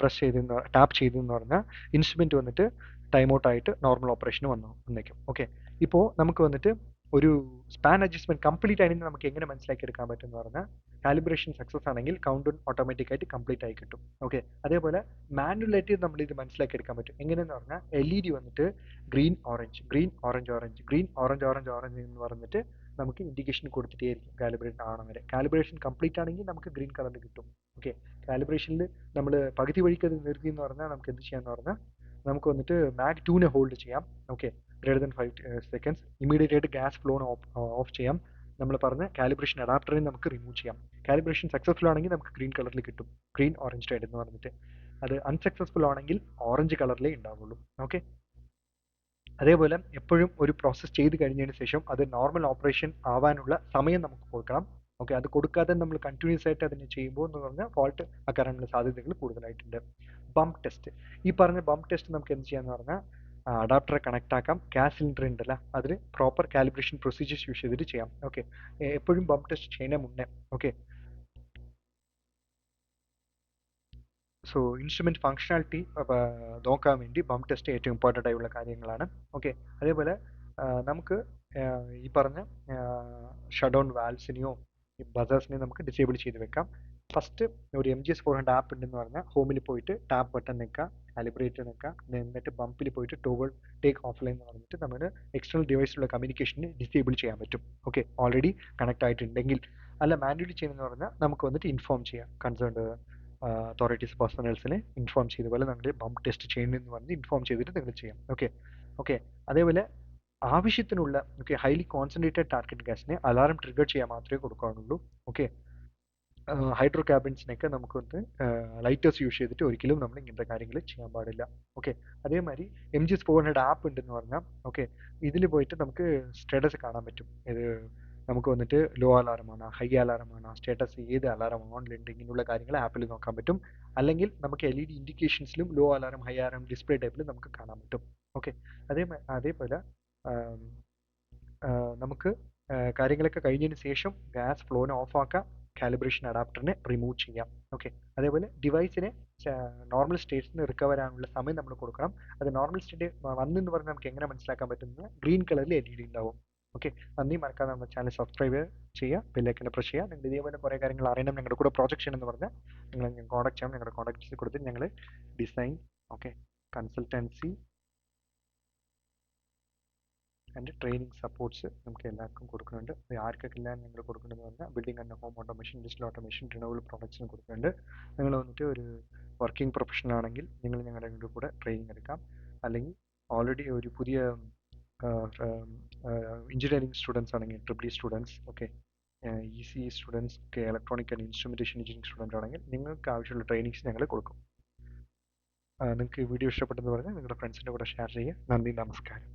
പ്രസ് ചെയ്തെന്ന് ടാപ്പ് ചെയ്തെന്ന് പറഞ്ഞാൽ ഇൻസ്ട്രുമെന്റ് വന്നിട്ട് ടൈം ഔട്ട് ആയിട്ട് നോർമൽ ഓപ്പറേഷൻ വന്നു വന്നേക്കും. ഓക്കെ ഇപ്പോൾ നമുക്ക് വന്നിട്ട് ഒരു സ്പാൻ അഡ്ജസ്റ്റ്മെന്റ് കംപ്ലീറ്റ് ആയിട്ട് നമുക്ക് എങ്ങനെ മനസ്സിലാക്കി എടുക്കാൻ പറ്റും എന്ന് പറഞ്ഞാൽ കാലിബ്രേഷൻ സക്സസ് ആണെങ്കിൽ കൗണ്ട് ഓട്ടോമാറ്റിക് ആയിട്ട് കംപ്ലീറ്റ് ആയി കിട്ടും. ഓക്കെ അതേപോലെ മാനുവലായിട്ട് നമ്മൾ ഇത് മനസ്സിലാക്കി എടുക്കാൻ പറ്റും. എങ്ങനെയെന്ന് പറഞ്ഞാൽ എൽ ഇ ഡി വന്നിട്ട് green orange green orange orange green orange orange orange എന്ന് പറഞ്ഞിട്ട് നമുക്ക് ഇൻഡിക്കേഷൻ കൊടുത്തിട്ടേ ആയിരിക്കും കാലിബ്രേഷൻ ആണോ വരെ. കാലിബ്രേഷൻ കംപ്ലീറ്റ് ആണെങ്കിൽ നമുക്ക് ഗ്രീൻ കളറിൽ കിട്ടും. ഓക്കെ കാലിബ്രേഷനിൽ നമ്മൾ പകുതി വഴിക്ക് അത് നിർത്തി എന്ന് പറഞ്ഞാൽ നമുക്ക് എന്ത് ചെയ്യാന്ന് പറഞ്ഞാൽ നമുക്ക് വന്നിട്ട് മാഗ് ടൂനെ ഹോൾഡ് ചെയ്യാം. Okay greater than five seconds immediate ആയിട്ട് ഗ്യാസ് ഫ്ലോൺ ഓഫ് ചെയ്യാം. നമ്മൾ പറഞ്ഞ കാലിബ്രേഷൻ അഡാപ്റ്ററിനെ നമുക്ക് റിമൂവ് ചെയ്യാം. കാലിബ്രേഷൻ സക്സസ്ഫുൾ ആണെങ്കിൽ നമുക്ക് ഗ്രീൻ കളറിൽ കിട്ടും. ഗ്രീൻ ഓറഞ്ച് റെഡ് എന്ന് പറഞ്ഞിട്ട്. അത് അൺസക്സസ്ഫുൾ ആണെങ്കിൽ ഓറഞ്ച് കളറിലേ ഉണ്ടാവുള്ളൂ ഓക്കെ അതേപോലെ എപ്പോഴും ഒരു പ്രോസസ്സ് ചെയ്ത് കഴിഞ്ഞതിന് ശേഷം അത് നോർമൽ ഓപ്പറേഷൻ ആവാനുള്ള സമയം നമുക്ക് കൊടുക്കണം. ഓക്കെ അത് കൊടുക്കാതെ നമ്മൾ കണ്ടിന്യൂസ് ആയിട്ട് അതിനെ ചെയ്യുമ്പോൾ എന്ന് പറഞ്ഞാൽ ഫോൾട്ട് ആക്കാനുള്ള സാധ്യതകൾ കൂടുതലായിട്ടുണ്ട്. ബംപ് ടെസ്റ്റ് ഈ പറഞ്ഞ ബംപ് ടെസ്റ്റ് നമുക്ക് എന്ത് ചെയ്യാന്ന് പറഞ്ഞാൽ അഡാപ്റ്ററെ കണക്ട് ആക്കാം. ഗ്യാസ് സിലിണ്ടർ ഉണ്ടല്ല. അതിൽ പ്രോപ്പർ കാലിബ്രേഷൻ പ്രൊസീജിയേഴ്സ് യൂസ് ചെയ്തിട്ട് ചെയ്യാം. ഓക്കെ എപ്പോഴും ബംപ് ടെസ്റ്റ് ചെയ്യുന്ന മുന്നേ. ഓക്കെ സോ ഇൻസ്ട്രുമെന്റ് ഫങ്ഷണാലിറ്റി നോക്കാൻ വേണ്ടി ബംപ് ടെസ്റ്റ് ഏറ്റവും ഇമ്പോർട്ടന്റ് ആയുള്ള കാര്യങ്ങളാണ്. ഓക്കെ അതേപോലെ നമുക്ക് ഈ പറഞ്ഞ ഷട്ട് ഡൗൺ വാൽസിനെയോ ബസേഴ്സിനെയോ നമുക്ക് ഡിസേബിൾ ചെയ്ത് വെക്കാം. ഫസ്റ്റ് ഒരു M G S four hundred app ഉണ്ടെന്ന് പറഞ്ഞാൽ ഹോമിൽ പോയിട്ട് ടാപ്പ് ബട്ടൺ നിൽക്കുക കാലിബ്രേറ്റ് നിൽക്കുക എന്നിട്ട് ബമ്പിൽ പോയിട്ട് ടോവൾ ടേക്ക് ഓഫ്ലൈൻ എന്ന് പറഞ്ഞിട്ട് നമ്മൾ എക്സ്റ്റേണൽ ഡിവൈസിലുള്ള കമ്മ്യൂണിക്കേഷൻ ഡിസേബിൾ ചെയ്യാൻ പറ്റും. ഓക്കെ ഓൾറെഡി കണക്ട് ആയിട്ടുണ്ടെങ്കിൽ. അല്ല മാനുവലി ചെയ്യുന്നതെന്ന് പറഞ്ഞാൽ നമുക്ക് വന്നിട്ട് ഇൻഫോം ചെയ്യാം. കൺസേൺഡ് അതോറിറ്റീസ് പേഴ്സണൽസിനെ ഇൻഫോം ചെയ്ത പോലെ നമ്മൾ ബംപ് ടെസ്റ്റ് ചെയ്യണമെന്ന് പറഞ്ഞ് ഇൻഫോം ചെയ്തിട്ട് നിങ്ങൾ ചെയ്യാം. ഓക്കെ ഓക്കെ അതേപോലെ ആവശ്യത്തിനുള്ള ഓക്കെ ഹൈലി കോൺസെൻട്രേറ്റഡ് ടാർഗറ്റ് ഗ്യാസിനെ അലാറം ട്രിഗർ ചെയ്യാൻ മാത്രമേ കൊടുക്കാറുള്ളൂ. ഓക്കെ ഹൈഡ്രോ ക്യാബിൻസിനൊക്കെ നമുക്ക് വന്ന് ലൈറ്റേഴ്സ് യൂസ് ചെയ്തിട്ട് ഒരിക്കലും നമ്മൾ ഇങ്ങനത്തെ കാര്യങ്ങൾ ചെയ്യാൻ പാടില്ല. ഓക്കെ അതേമാതിരി M G four hundred app ഉണ്ടെന്ന് പറഞ്ഞാൽ ഓക്കെ ഇതിൽ പോയിട്ട് നമുക്ക് സ്റ്റാറ്റസ് കാണാൻ പറ്റും. ഇത് നമുക്ക് വന്നിട്ട് ലോ അലാറമാണ് ഹൈ അലാറമാണ് സ്റ്റാറ്റസ് ഏത് അലാറം ഓണിലുണ്ട് ഇങ്ങനെയുള്ള കാര്യങ്ങൾ ആപ്പിൽ നോക്കാൻ പറ്റും. അല്ലെങ്കിൽ നമുക്ക് L E D ഇൻഡിക്കേഷൻസിലും low alarm high alarm display ടൈപ്പിൽ നമുക്ക് കാണാൻ പറ്റും. ഓക്കെ അതേ അതേപോലെ നമുക്ക് കാര്യങ്ങളൊക്കെ കഴിഞ്ഞതിന് ശേഷം ഗ്യാസ് ഫ്ലോനെ ഓഫ് കാലിബ്രേഷൻ അഡാപ്റ്ററിനെ റിമൂവ് ചെയ്യാം. ഓക്കെ അതേപോലെ ഡിവൈസിനെ നോർമൽ സ്റ്റേറ്റ്സിന് റിക്കവർ ആകാനുള്ള സമയം നമ്മൾ കൊടുക്കണം. അത് നോർമൽ സ്റ്റേറ്റ് വന്നെന്ന് പറഞ്ഞാൽ നമുക്ക് എങ്ങനെ മനസ്സിലാക്കാൻ പറ്റുന്നത്? ഗ്രീൻ കളറിൽ എൽ ഇ ഡി ഉണ്ടാവും. ഓക്കെ നന്ദി. മറക്കാതെ നമ്മുടെ ചാനൽ സബ്സ്ക്രൈബ് ചെയ്യുക. ബെല്ലൈക്കനെ പ്രസ് ചെയ്യുക. നിങ്ങൾ ഇതേപോലെ കുറേ കാര്യങ്ങൾ അറിയണം. ഞങ്ങളുടെ കൂടെ ചെയ്യണം എന്ന് പറഞ്ഞാൽ നിങ്ങൾ കോൺടാക്ട് ചെയ്യാം ഞങ്ങളുടെ കോൺടാക്ട് കൊടുത്ത് ഞങ്ങൾ design okay consultancy and training supports നമുക്ക് എല്ലാവർക്കും കൊടുക്കുന്നുണ്ട്. അത് ആർക്കൊക്കെ എല്ലാം ഞങ്ങൾ കൊടുക്കുന്നുണ്ടെന്ന് പറഞ്ഞാൽ building and home automation digital automation renewal പ്രോഡക്ട്സിന് കൊടുക്കുന്നുണ്ട്. നിങ്ങൾ വന്നിട്ട് ഒരു വർക്കിംഗ് പ്രൊഫഷണൽ ആണെങ്കിൽ നിങ്ങൾ ഞങ്ങളുടെ കൂടെ ട്രെയിനിങ് എടുക്കാം. അല്ലെങ്കിൽ ഓൾറെഡി ഒരു പുതിയ എഞ്ചിനീയറിംഗ് സ്റ്റുഡൻസ് ആണെങ്കിൽ triple students okay E C students ഒക്കെ electronic and instrumentation engineering student ആണെങ്കിൽ നിങ്ങൾക്ക് ആവശ്യമുള്ള ട്രെയിനിങ്സ് ഞങ്ങൾ കൊടുക്കും. നിങ്ങൾക്ക് വീഡിയോ ഇഷ്ടപ്പെട്ടെന്ന് പറഞ്ഞാൽ നിങ്ങളുടെ ഫ്രണ്ട്സിന്റെ കൂടെ ഷെയർ ചെയ്യുക. നന്ദി നമസ്കാരം.